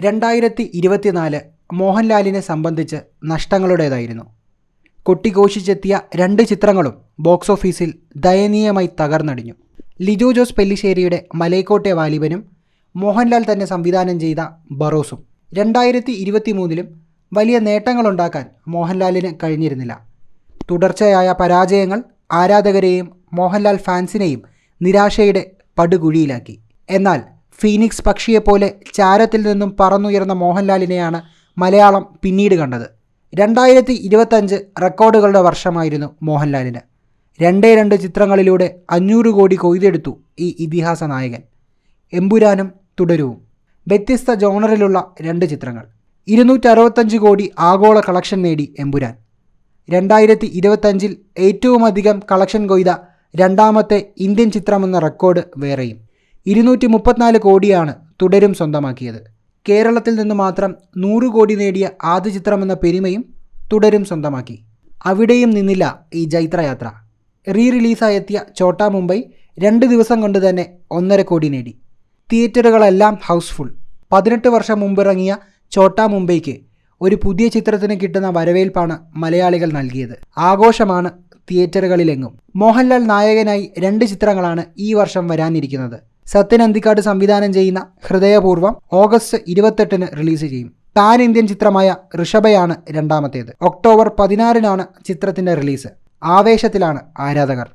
രണ്ടായിരത്തി ഇരുപത്തിനാല് മോഹൻലാലിനെ സംബന്ധിച്ച് നഷ്ടങ്ങളുടേതായിരുന്നു. കൊട്ടിഘോഷിച്ചെത്തിയ രണ്ട് ചിത്രങ്ങളും ബോക്സ് ഓഫീസിൽ ദയനീയമായി തകർന്നടിഞ്ഞു. ലിജോ ജോസ് പെല്ലിശ്ശേരിയുടെ മലൈക്കോട്ടെ വാലിബനും മോഹൻലാൽ തന്നെ സംവിധാനം ചെയ്ത ബറോസും. രണ്ടായിരത്തി ഇരുപത്തി മൂന്നിലും വലിയ നേട്ടങ്ങളുണ്ടാക്കാൻ മോഹൻലാലിന് കഴിഞ്ഞിരുന്നില്ല. തുടർച്ചയായ പരാജയങ്ങൾ ആരാധകരെയും മോഹൻലാൽ ഫാൻസിനെയും നിരാശയുടെ പടുകുഴിയിലാക്കി. എന്നാൽ ഫീനിക്സ് പക്ഷിയെപ്പോലെ ചാരത്തിൽ നിന്നും പറന്നുയർന്ന മോഹൻലാലിനെയാണ് മലയാളം പിന്നീട് കണ്ടത്. രണ്ടായിരത്തി ഇരുപത്തഞ്ച് റെക്കോർഡുകളുടെ വർഷമായിരുന്നു മോഹൻലാലിന്. രണ്ടേ രണ്ട് ചിത്രങ്ങളിലൂടെ അഞ്ഞൂറ് കോടി കൊയ്തെടുത്തു ഈ ഇതിഹാസ നായകൻ. എമ്പുരാനും തുടരുവും. വ്യത്യസ്ത ജോണറിലുള്ള രണ്ട് ചിത്രങ്ങൾ. ഇരുന്നൂറ്ററുപത്തഞ്ച് കോടി ആഗോള കളക്ഷൻ നേടി എമ്പുരാൻ. രണ്ടായിരത്തി ഇരുപത്തഞ്ചിൽ ഏറ്റവുമധികം കളക്ഷൻ കൊയ്ത രണ്ടാമത്തെ ഇന്ത്യൻ ചിത്രമെന്ന റെക്കോർഡ് വേറെയും. ഇരുന്നൂറ്റി മുപ്പത്തിനാല് കോടിയാണ് തുടരും സ്വന്തമാക്കിയത്. കേരളത്തിൽ നിന്ന് മാത്രം നൂറ് കോടി നേടിയ ആദ്യ ചിത്രമെന്ന പെരുമയും തുടരും സ്വന്തമാക്കി. അവിടെയും നിന്നില്ല ഈ ജൈത്രയാത്ര. റീ റിലീസായെത്തിയ ചോട്ടാ മുംബൈ രണ്ട് ദിവസം കൊണ്ട് തന്നെ ഒന്നര കോടി നേടി. തിയേറ്ററുകളെല്ലാം ഹൗസ്ഫുൾ. പതിനെട്ട് വർഷം മുമ്പിറങ്ങിയ ചോട്ടാ മുംബൈക്ക് ഒരു പുതിയ ചിത്രത്തിന് കിട്ടുന്ന വരവേൽപ്പാണ് മലയാളികൾ നൽകിയത്. ആഘോഷമാണ് തിയേറ്ററുകളിലെങ്ങും. മോഹൻലാൽ നായകനായി രണ്ട് ചിത്രങ്ങളാണ് ഈ വർഷം വരാനിരിക്കുന്നത്. സത്യൻ അന്തിക്കാട് സംവിധാനം ചെയ്യുന്ന ഹൃദയപൂർവം ഓഗസ്റ്റ് ഇരുപത്തെട്ടിന് റിലീസ് ചെയ്യും. പാൻ ഇന്ത്യൻ ചിത്രമായ ഋഷഭയാണ് രണ്ടാമത്തേത്. ഒക്ടോബർ പതിനാറിനാണ് ചിത്രത്തിന്റെ റിലീസ്. ആവേശത്തിലാണ് ആരാധകർ.